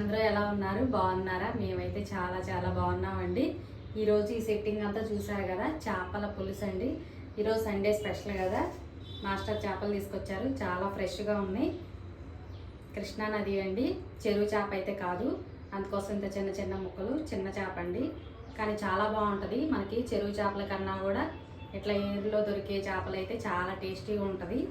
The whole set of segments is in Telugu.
అందరూ ఎలా ఉన్నారు? బాగున్నారా? మేమైతే చాలా చాలా బాగున్నామండి. ఈరోజు ఈ సెట్టింగ్ అంతా చూసారు కదా? చేపల పులుసు అండి. ఈరోజు సండే స్పెషల్ కదా? మాస్టర్ చేపలు తీసుకొచ్చారు. చాలా ఫ్రెష్గా ఉన్నాయి. కృష్ణా నది అండి. చెరువు చేప అయితే కాదు. అందుకోసం ఇంత చిన్న చిన్న ముక్కలు చిన్న చేప అండి. కానీ చాలా బాగుంటుంది. మనకి చెరువు చేపల కన్నా కూడా ఇట్లా ఏరులో దొరికే చేపలు అయితే చాలా టేస్టీగా ఉంటుంది.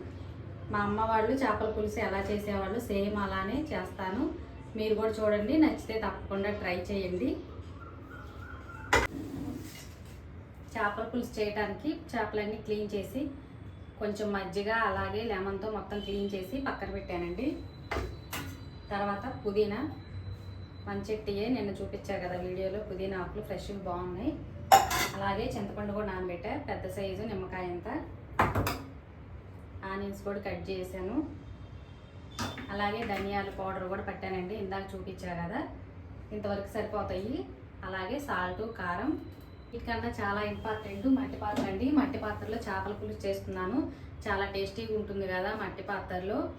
మా అమ్మ వాళ్ళు చేపల పులుసు ఎలా చేసేవాళ్ళు సేమ్ అలానే చేస్తాను. మీరు కూడా చూడండి నచ్చితే తప్పకుండా ట్రై చేయండి. చేపల పులుసు చేయడానికి చేపలన్నీ క్లీన్ చేసి కొంచెం మజ్జిగ అలాగే లెమన్తో మొత్తం క్లీన్ చేసి పక్కన పెట్టానండి. తర్వాత పుదీనా మంచెట్టియే నిన్న చూపించారు కదా వీడియోలో పుదీనా ఆకులు ఫ్రెష్గా బాగున్నాయి. అలాగే చింతపండు కూడా నానబెట్టా పెద్ద సైజు నిమ్మకాయ అంతా ఆనియన్స్ కూడా కట్ చేశాను. అలాగే ధనియాల పౌడర్ కూడా పెట్టానండి. ఇందాక చూపించా కదా. ఇంతవరకు సరిపోతాయి. అలాగే సాల్ట్ కారం. వీటికన్నా చాలా ఇంపార్టెంట్ మట్టి పాత్ర అండి. మట్టి పాత్రలో చేపల పులుసు చేస్తున్నాను. చాలా టేస్టీగా ఉంటుంది కదా మట్టి పాత్రలో.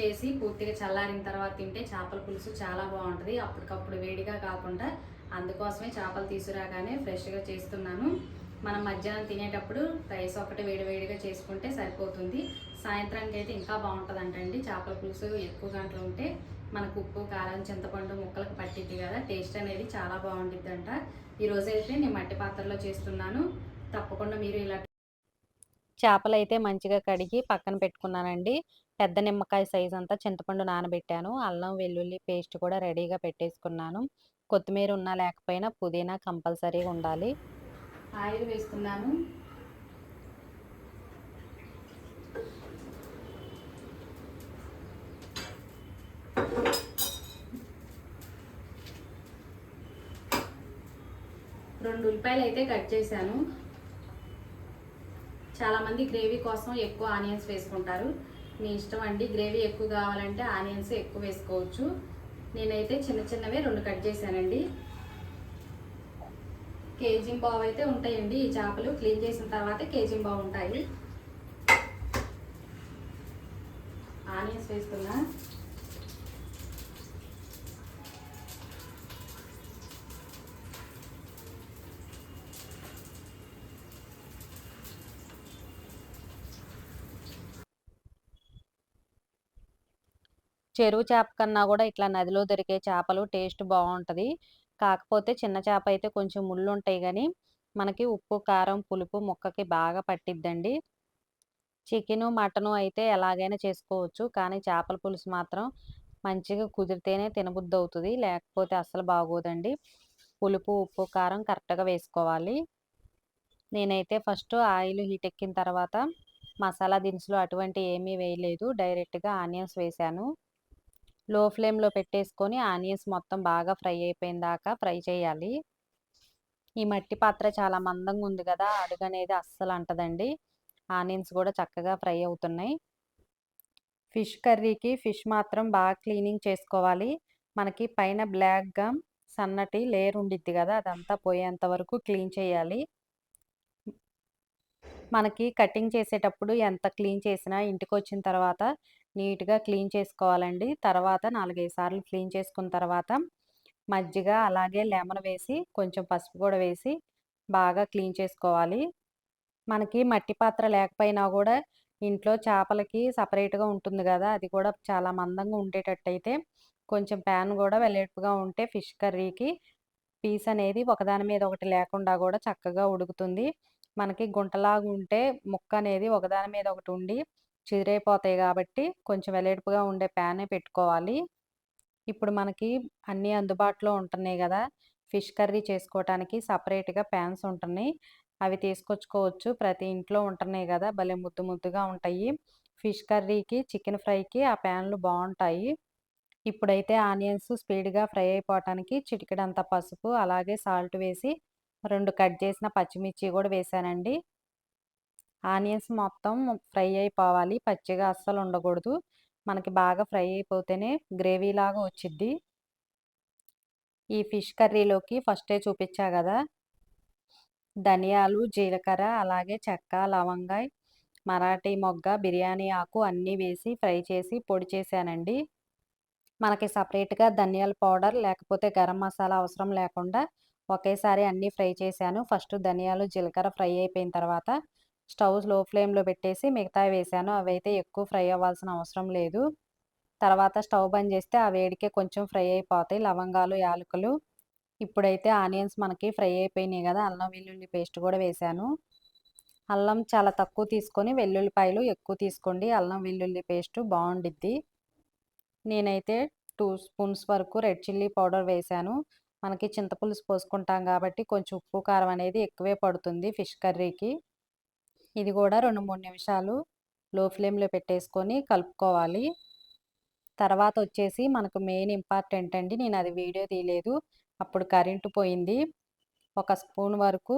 చేసి పూర్తిగా చల్లారిన తర్వాత తింటే చేపల పులుసు చాలా బాగుంటుంది. అప్పటికప్పుడు వేడిగా కాకుండా అందుకోసమే చేపలు తీసుకురాగానే ఫ్రెష్గా చేస్తున్నాను. మనం మధ్యాహ్నం తినేటప్పుడు రైస్ ఒకటి వేడివేడిగా చేసుకుంటే సరిపోతుంది. సాయంత్రానికి అయితే ఇంకా బాగుంటుంది అంటండి చేపల పులుసు ఎక్కువ గంటలు ఉంటే మనకు ఉప్పు కారం చింతపండు ముక్కలకు పట్టిద్ది కదా. టేస్ట్ అనేది చాలా బాగుంటుంది అంట ఈరోజు అయితే నేను మట్టి పాత్రలో చేస్తున్నాను. తప్పకుండా మీరు ఇలా చేపలు అయితే మంచిగా కడిగి పక్కన పెట్టుకున్నానండి. పెద్ద నిమ్మకాయ సైజ్ అంతా చింతపండు నానబెట్టాను. అల్లం వెల్లుల్లి పేస్ట్ కూడా రెడీగా పెట్టేసుకున్నాను. కొత్తిమీర ఉన్నా లేకపోయినా పుదీనా కంపల్సరీగా ఉండాలి. ఆయిల్ వేస్తున్నాను. రెండు ఉల్లిపాయలు అయితే కట్ చేశాను. చాలామంది గ్రేవీ కోసం ఎక్కువ ఆనియన్స్ వేసుకుంటారు. మీ ఇష్టం అండి గ్రేవీ ఎక్కువ కావాలంటే ఆనియన్స్ ఎక్కువ వేసుకోవచ్చు. నేనైతే చిన్న చిన్నవే రెండు కట్ చేశానండి. కేజీ బావు అయితే ఉంటాయండి. ఈ చేపలు క్లీన్ చేసిన తర్వాత కేజీ బావు ఉంటాయి. ఆనియన్స్ వేసుకున్నా చెరువు చేప కన్నా కూడా ఇట్లా నదిలో దొరికే చేపలు టేస్ట్ బాగుంటుంది. కాకపోతే చిన్న చేప అయితే కొంచెం ముళ్ళు ఉంటాయి కానీ మనకి ఉప్పు కారం పులుపు ముక్కకి బాగా పట్టిద్దండి. చికెను మటను అయితే ఎలాగైనా చేసుకోవచ్చు. కానీ చేపల పులుసు మాత్రం మంచిగా కుదిరితేనే తినబుద్ధి అవుతుంది లేకపోతే అస్సలు బాగోదండి. పులుపు ఉప్పు కారం కరెక్ట్గా వేసుకోవాలి. నేనైతే ఫస్ట్ ఆయిల్ హీట్ ఎక్కిన తర్వాత మసాలా దినుసులు అటువంటి ఏమీ వేయలేదు. డైరెక్ట్గా ఆనియన్స్ వేసాను. లో ఫ్లేమ్లో పెట్టేసుకొని ఆనియన్స్ మొత్తం బాగా ఫ్రై అయిపోయిన దాకా ఫ్రై చేయాలి. ఈ మట్టి పాత్ర చాలా మందంగా ఉంది కదా అడుగు అనేది అస్సలు అంటదండి. ఆనియన్స్ కూడా చక్కగా ఫ్రై అవుతున్నాయి. ఫిష్ కర్రీకి ఫిష్ మాత్రం బాగా క్లీనింగ్ చేసుకోవాలి. మనకి పైన బ్లాక్గా సన్నటి లేయర్ ఉండిద్ది కదా అదంతా పోయేంత వరకు క్లీన్ చేయాలి. మనకి కటింగ్ చేసేటప్పుడు ఎంత క్లీన్ చేసినా ఇంటికి వచ్చిన తర్వాత నీట్గా క్లీన్ చేసుకోవాలండి. తర్వాత నాలుగైదు సార్లు క్లీన్ చేసుకున్న తర్వాత మజ్జిగ అలాగే లెమన్ వేసి కొంచెం పసుపు కూడా వేసి బాగా క్లీన్ చేసుకోవాలి. మనకి మట్టి పాత్ర లేకపోయినా కూడా ఇంట్లో చేపలకి సపరేట్గా ఉంటుంది కదా! అది కూడా చాలా మందంగా ఉండేటట్టయితే కొంచెం ప్యాన్ కూడా వెల్లెడుపుగా ఉంటే ఫిష్ కర్రీకి పీస్ అనేది ఒకదాని మీద ఒకటి లేకుండా కూడా చక్కగా ఉడుకుతుంది. మనకి గుంటలాగా ఉంటే ముక్క అనేది ఒకదాని మీద ఒకటి ఉండి చిదిరైపోతాయి కాబట్టి కొంచెం వెడల్పుగా ఉండే ప్యానే పెట్టుకోవాలి. ఇప్పుడు మనకి అన్నీ అందుబాటులో ఉంటున్నాయి కదా. ఫిష్ కర్రీ చేసుకోవటానికి సపరేట్గా ప్యాన్స్ ఉంటున్నాయి. అవి తీసుకొచ్చుకోవచ్చు. ప్రతి ఇంట్లో ఉంటున్నాయి కదా. భలే ముద్దు ముద్దుగా ఉంటాయి. ఫిష్ కర్రీకి చికెన్ ఫ్రైకి ఆ ప్యాన్లు బాగుంటాయి. ఇప్పుడైతే ఆనియన్స్ స్పీడ్గా ఫ్రై అయిపోవటానికి చిటికెడంత పసుపు అలాగే సాల్ట్ వేసి రెండు కట్ చేసిన పచ్చిమిర్చి కూడా వేసానండి. ఆనియన్స్ మొత్తం ఫ్రై అయిపోవాలి. పచ్చిగా అస్సలు ఉండకూడదు. మనకి బాగా ఫ్రై అయిపోతేనే గ్రేవీ లాగా వచ్చిద్ది. ఈ ఫిష్ కర్రీలోకి ఫస్టే చూపించా కదా! ధనియాలు జీలకర్ర అలాగే చెక్క లవంగాయ మరాఠీ మొగ్గ బిర్యానీ ఆకు అన్నీ వేసి ఫ్రై చేసి పొడి చేశానండి. మనకి సపరేట్‌గా ధనియాల పౌడర్ లేకపోతే గరం మసాలా అవసరం లేకుండా ఒకేసారి అన్నీ ఫ్రై చేశాను. ఫస్ట్ ధనియాలు, జీలకర్ర ఫ్రై అయిపోయిన తర్వాత స్టవ్లో ఫ్లేమ్‌లో పెట్టేసి మిగతా వేసాను అవైతే ఎక్కువ ఫ్రై అవ్వాల్సిన అవసరం లేదు. తర్వాత స్టవ్ బంద్ చేస్తే ఆ వేడికే కొంచెం ఫ్రై అయిపోతాయి లవంగాలు, యాలకులు. ఇప్పుడైతే ఆనియన్స్ మనకి ఫ్రై అయిపోయినాయి కదా! అల్లం వెల్లుల్లి పేస్ట్ కూడా వేశాను. అల్లం చాలా తక్కువ తీసుకొని వెల్లుల్లిపాయలు ఎక్కువ తీసుకోండి. అల్లం వెల్లుల్లి పేస్ట్ బాగుండిద్ది నేనైతే టూ స్పూన్స్ వరకు రెడ్ చిల్లీ పౌడర్ వేశాను. మనకి చింతపులుసు పోసుకుంటాం కాబట్టి కొంచెం ఉప్పు, కారం అనేది ఎక్కువే పడుతుంది ఫిష్ కర్రీకి. ఇది కూడా 2, 3 నిమిషాలు లో ఫ్లేమ్‌లో పెట్టేసుకొని కలుపుకోవాలి. తర్వాత వచ్చేసి మనకు మెయిన్ ఇంపార్టెంట్ అండి. నేను అది వీడియో తీయలేదు. అప్పుడు కరెంటు పోయింది. ఒక స్పూన్ వరకు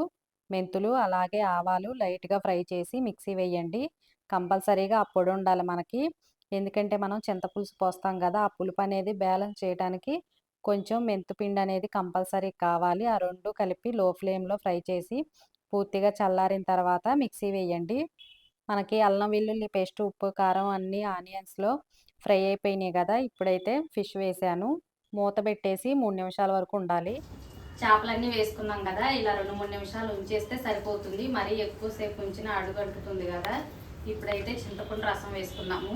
మెంతులు, అలాగే ఆవాలు లైట్‌గా ఫ్రై చేసి మిక్సీ వేయండి. కంపల్సరీగా ఆ పొడి ఉండాలి మనకి. ఎందుకంటే మనం చింతపులుసు పోస్తాం కదా! ఆ పులుపు అనేది బ్యాలెన్స్ చేయడానికి కొంచెం మెంతిపిండి అనేది కంపల్సరీ కావాలి. ఆ రెండు కలిపి లో ఫ్లేమ్‌లో ఫ్రై చేసి పూర్తిగా చల్లారిన తర్వాత మిక్సీ వేయండి. మనకి అల్లం వెల్లుల్లి పేస్ట్, ఉప్పు, కారం అన్నీ ఆనియన్స్‌లో ఫ్రై అయిపోయినాయి కదా! ఇప్పుడైతే ఫిష్ వేసాను మూత పెట్టేసి మూడు నిమిషాల వరకు ఉండాలి. చేపలన్నీ వేసుకున్నాం కదా! ఇలా 2, 3 నిమిషాలు ఉంచేస్తే సరిపోతుంది. మరీ ఎక్కువసేపు ఉంచిన అడుగంటుతుంది కదా! ఇప్పుడైతే చింతపండు రసం వేసుకున్నాము.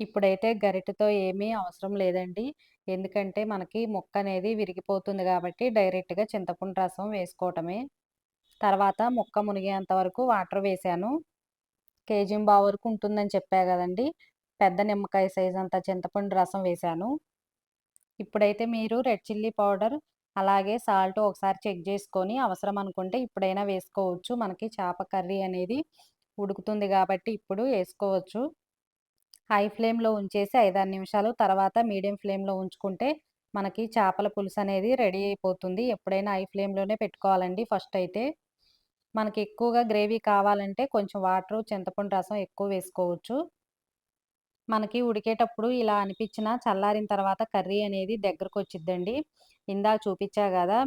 ఇప్పుడైతే గరిటెతో ఏమీ అవసరం లేదండి. ఎందుకంటే మనకి ముక్క అనేది విరిగిపోతుంది కాబట్టి డైరెక్ట్‌గా చింతపండు రసం వేసుకోవటమే. తర్వాత ముక్క మునిగేంత వరకు వాటర్ వేసాను కేజీ కేజీంబావు వరకు ఉంటుందని చెప్పా కదండీ! పెద్ద నిమ్మకాయ సైజ్ అంత చింతపండు రసం వేశాను. ఇప్పుడైతే మీరు రెడ్ చిల్లీ పౌడర్ అలాగే సాల్ట్ ఒకసారి చెక్ చేసుకొని అవసరం అనుకుంటే ఇప్పుడైనా వేసుకోవచ్చు. మనకి చేప కర్రీ అనేది ఉడుకుతుంది కాబట్టి ఇప్పుడు వేసుకోవచ్చు. హై ఫ్లేమ్‌లో ఉంచేసి 5, 6 నిమిషాలు తర్వాత మీడియం ఫ్లేమ్‌లో ఉంచుకుంటే మనకి చేపల పులుసు అనేది రెడీ అయిపోతుంది. ఎప్పుడైనా హై ఫ్లేమ్‌లోనే పెట్టుకోవాలండి ఫస్ట్ అయితే. మనకి ఎక్కువగా గ్రేవీ కావాలంటే కొంచెం వాటరు, చింతపండు రసం ఎక్కువ వేసుకోవచ్చు. మనకి ఉడికేటప్పుడు ఇలా అనిపించిన చల్లారిన తర్వాత కర్రీ అనేది దగ్గరకు వచ్చిద్దండి ఇందాక చూపించా కదా!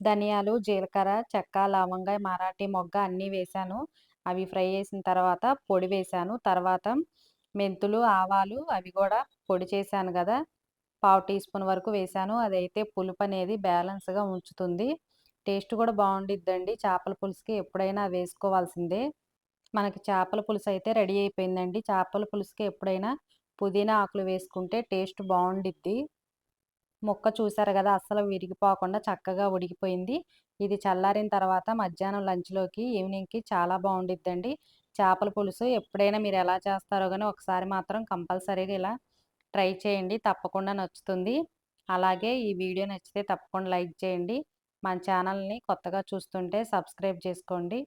ధనియాలు, జీలకర్ర, చెక్క, లవంగా మరాఠీ మొగ్గ అన్నీ వేశాను. అవి ఫ్రై చేసిన తర్వాత పొడి వేశాను. తర్వాత మెంతులు, ఆవాలు అవి కూడా పొడి చేశాను కదా! పావు టీ స్పూన్ వరకు వేశాను. అదైతే పులుపు అనేది బ్యాలెన్స్‌గా ఉంచుతుంది. టేస్ట్ కూడా బాగుండిద్దండి చేపల పులుసుకి ఎప్పుడైనా వేసుకోవాల్సిందే. మనకి చేపల పులుసు అయితే రెడీ అయిపోయిందండి. చేపల పులుసుకి ఎప్పుడైనా పుదీనా ఆకులు వేసుకుంటే టేస్ట్ బాగుండిద్ది ముక్క చూసారు కదా! అస్సలు విరిగిపోకుండా చక్కగా ఉడికిపోయింది. ఇది చల్లారిన తర్వాత మధ్యాహ్నం లంచ్‌లోకి, ఈవినింగ్‌కి చాలా బాగుండిద్దండి చేపల పులుసు ఎప్పుడైనా మీరు ఎలా చేస్తారో కానీ ఒకసారి మాత్రం కంపల్సరీగా ఇలా ట్రై చేయండి. తప్పకుండా నచ్చుతుంది. అలాగే ఈ వీడియో నచ్చితే తప్పకుండా లైక్ చేయండి. మన ఛానల్‌ని కొత్తగా చూస్తుంటే సబ్స్క్రైబ్ చేసుకోండి.